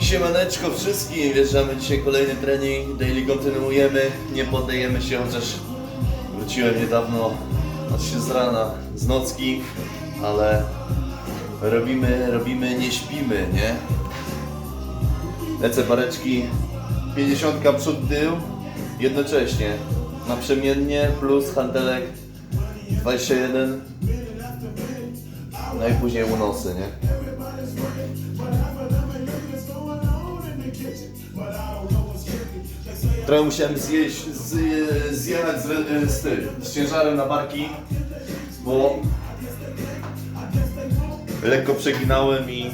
Siemaneczko wszystkim, wjeżdżamy dzisiaj kolejny trening, daily kontynuujemy, nie poddajemy się, chociaż wróciłem niedawno, znaczy z rana, z nocki, ale robimy, robimy, nie śpimy, nie? Lecę pareczki, 50 przód tył, jednocześnie, naprzemiennie plus handelek 21, no i później unosy, nie? Trochę musiałem zjeść, z, zjechać z, e, z, z ciężarem na barki, bo lekko przeginałem i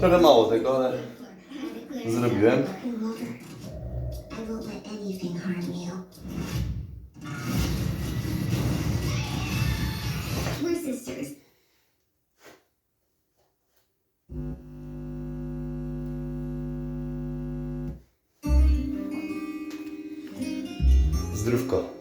Trochę mało tego, ale zrobiłem. Zdrówko.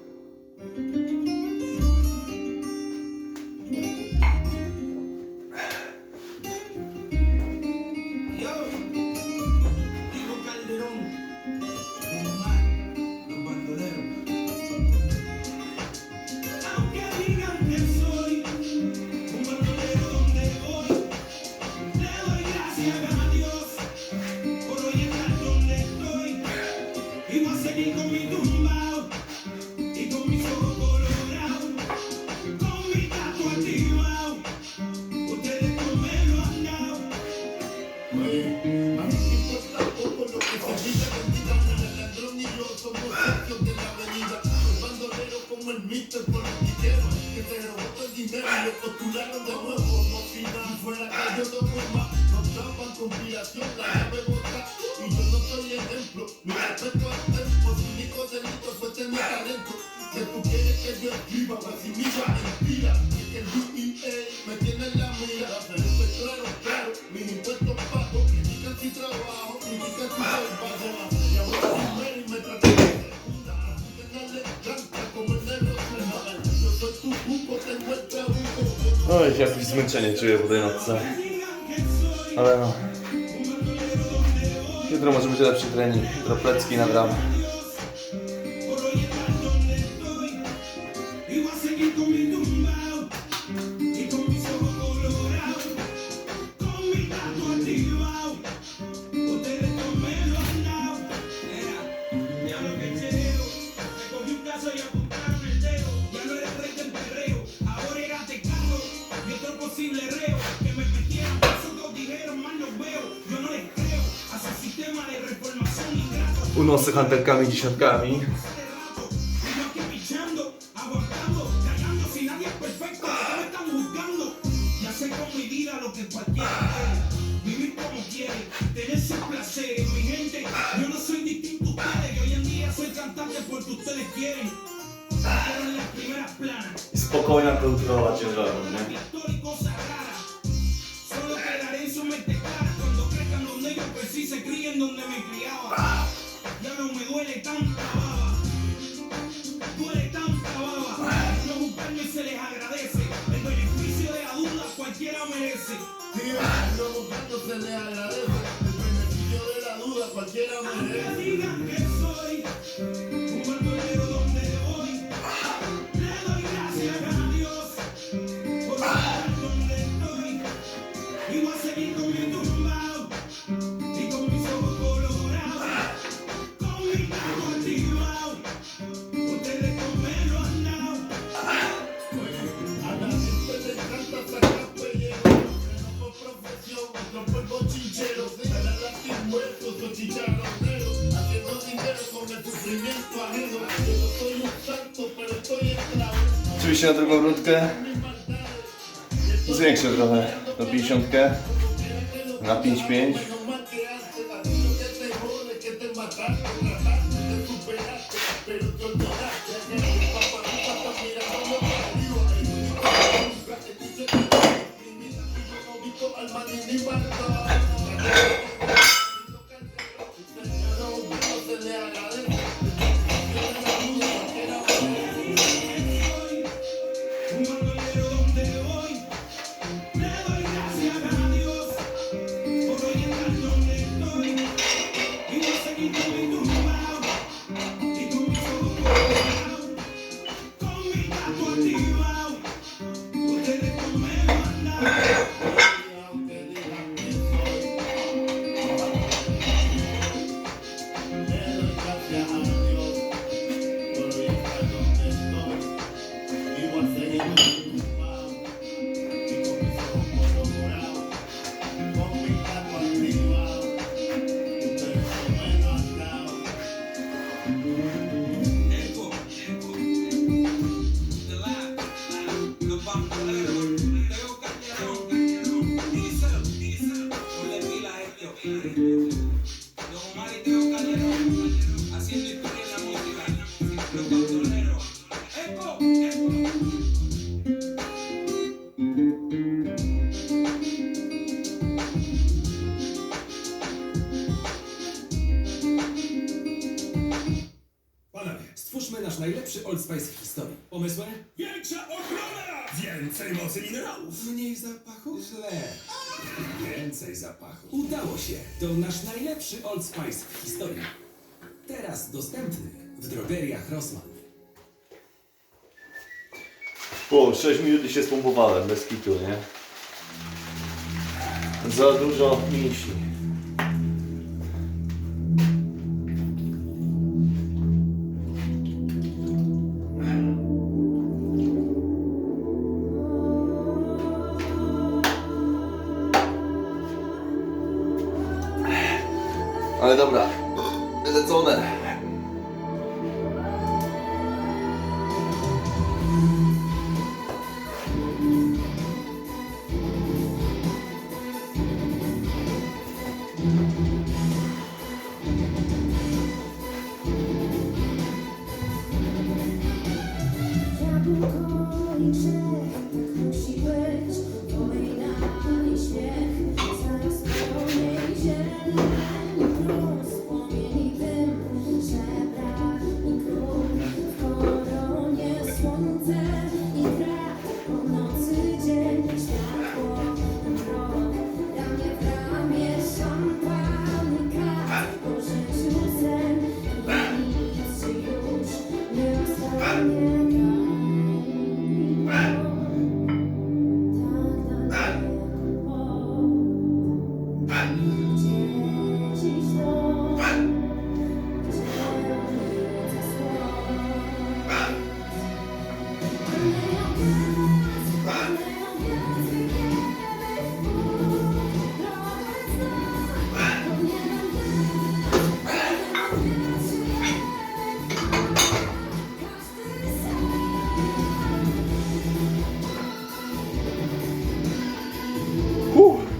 No jakieś zmęczenie czuję po tej nocce. Ale no. Jutro może być lepszy trening. Jutro plecki na bramę. unosy hantelkami, dziesiątkami. Spokojna kontrola ciężaru, nie? se le agradece. El beneficio de la duda cualquiera merece. Czuję się na drugą rutkę. Zwiększę trochę do 50 na 5-5. Większa ochrona! Więcej mocy minerałów! Mniej zapachu? Źle. Więcej zapachu. Udało się! To nasz najlepszy Old Spice w historii. Teraz dostępny w drogeriach Rosman. Po 6 minut się spompowałem bez kitu, nie? Za dużo mięśni. 那不然那那总得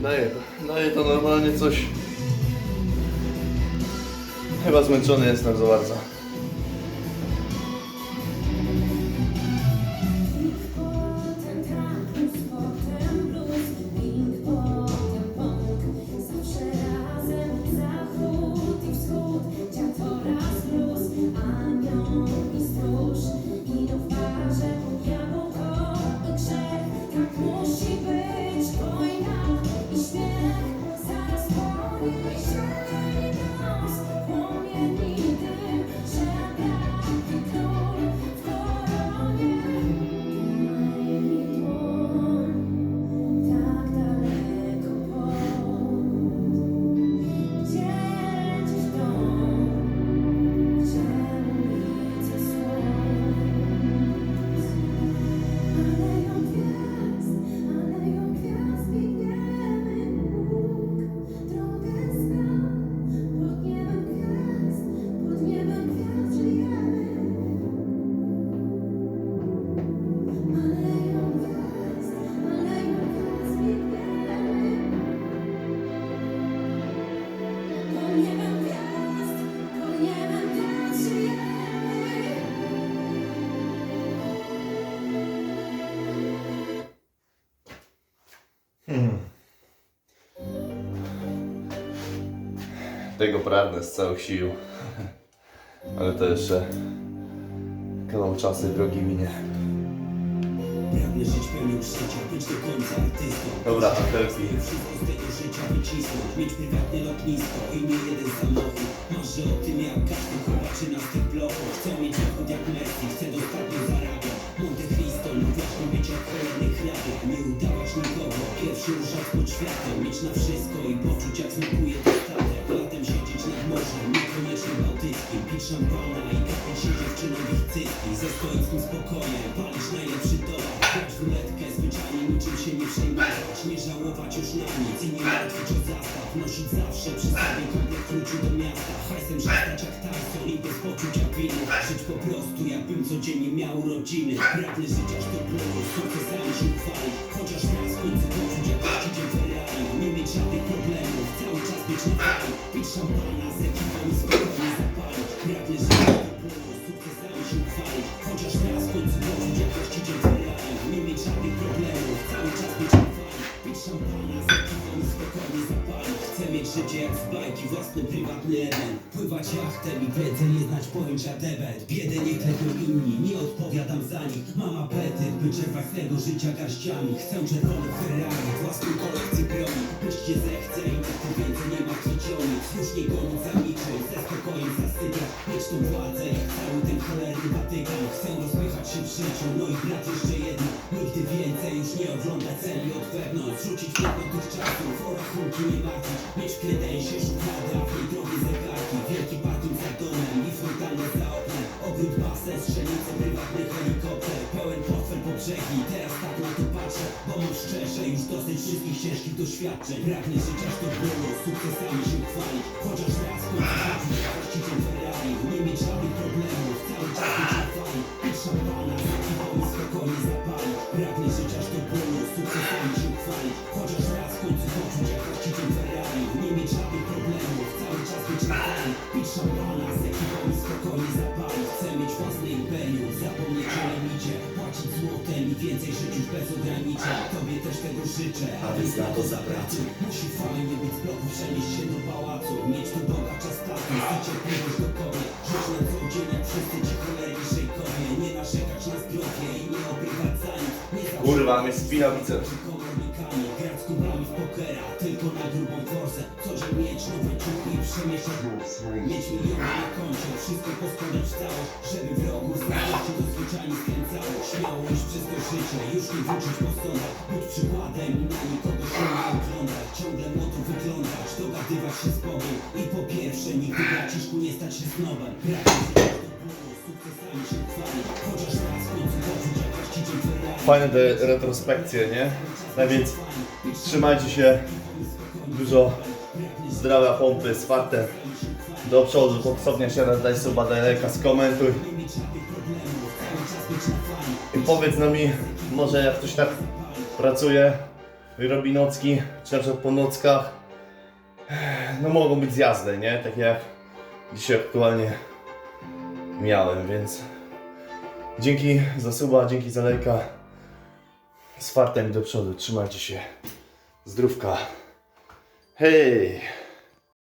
Daje to, daje to normalnie coś. Chyba zmęczony jestem za bardzo. Tego pragnę z całych sił. Ale to jeszcze kawał czasy drogi minie. Pragnę żyć pełnią życia, być do końca artystą. Dobra, Antelki. Wszystko z tego życia wycisnąć, mieć prywatne lotnisko i nie jeden samochód. Marzę o tym jak każdy chłopaczyna z tych bloków. Chcę mieć dochód jak Messi, chcę dostatnio zarabiać. Monte Cristo, no właśnie być jak cholerny hrabia. Nie udawać nikogo, pierwszy ruszać pod światem. Mieć na wszystko i poczuć jak smakuje dostatek. Morzem, niekoniecznie bałtyckim. Pić szampana i kapić się dziewczyną w ich cycki. Ze stoickim spokojem, palić najlepszy towar. Grać w ruletkę, zwyczajnie niczym się nie przejmować. Nie żałować już na nic i nie martwić o zastaw. Nosić zawsze przy sobie komplet kluczy do miasta. Hajsem szastać jak Tyson i bez poczucia winy. Żyć po prostu jakbym codziennie miał urodziny. Pragnę żyć aż do bólu, sukcesami się chwalić. Chociaż raz w końcu poczuć jak właściciel Ferrari. Nie mieć żadnych problemów, życie jak z bajki, własny prywatny Eden. Pływać jachtem i wiedzę nie znać pojęcia debet. Biedę nie klepią inni, nie odpowiadam za nich. Mam apetyt, by czerpać z tego życia garściami. Chcę czerwone Ferrari, własną kolekcję broni. Być cię zechce gonić za niczym, ze spokojem zasypiać. Mieć tą władzę jak cały ten cholerny Watykan. Chcę rozpychać się w życiu, no i brać jeszcze jedno. Nigdy więcej już nie oglądać celi od wewnątrz. Rzucić piętno tych czasów, o rachunki nie martwić. Mieć w kredensie szufladę, a w niej drogie zegarki. Wielki parking za domem i fontanna za oknem. Ogród, basen, strzelnice, prywatny helikopter. Brzegi, teraz tak na to patrzę. Bo mam szczerze już dosyć wszystkich ciężkich doświadczeń. Pragnę żyć aż do bólu, sukcesami się chwalić. Chociaż raz w końcu jak właściciel Ferrari. Nie mieć żadnych problemów, cały czas być na fali. Szampana, z ekipą i spokojnie zapalić. Pragnę żyć aż do bólu, sukcesami się chwalić. Chociaż raz w końcu poczuć jak właściciel Ferrari. Nie mieć żadnych problemów, cały czas być na fali. Szampana, z ekipą i spokojnie zapalić. Chcę mieć własne imperium, zapomnieć o limicie. Płacić więcej żyć już bez ograniczeń. Tobie też tego życzę, a więc na to zapracuj. Musi fajnie być z bloku, przenieść się do pałacu. Mieć tu bogacza status i cierpliwość do kobiet. Żyć na co dzień jak wszyscy ci cholerni szejkowie. Nie narzekać na zdrowie i nie oprywać za nic. Nie Kurwa, mnie spina grać z kubrami w pokera Tylko na grubą forsę Co dzień mieć nowe ciuchy i przemieszać Mieć miliony na koncie, wszystko poskładać w całość Żeby wrogów znaleźć i do zwyczajnie przez to życie, już nie wrócić po sądach Być przykładem się nie oglądać Ciągle wyglądać, dogadywać się z Bogiem I po pierwsze, nigdy nie stać się raz Fajne te retrospekcje, nie? No więc trzymajcie się. Dużo zdrowia, pompy, swarte. Do przodu, popsownie się daj suba, daj lajka, skomentuj. Powiedz no mi, może jak ktoś tak pracuje robi nocki, czy na przykład po nockach, no mogą być zjazdy, nie? Takie jak dzisiaj aktualnie miałem, więc dzięki za suba, dzięki za lajka. Z fartem do przodu, trzymajcie się. Zdrówka. Hej!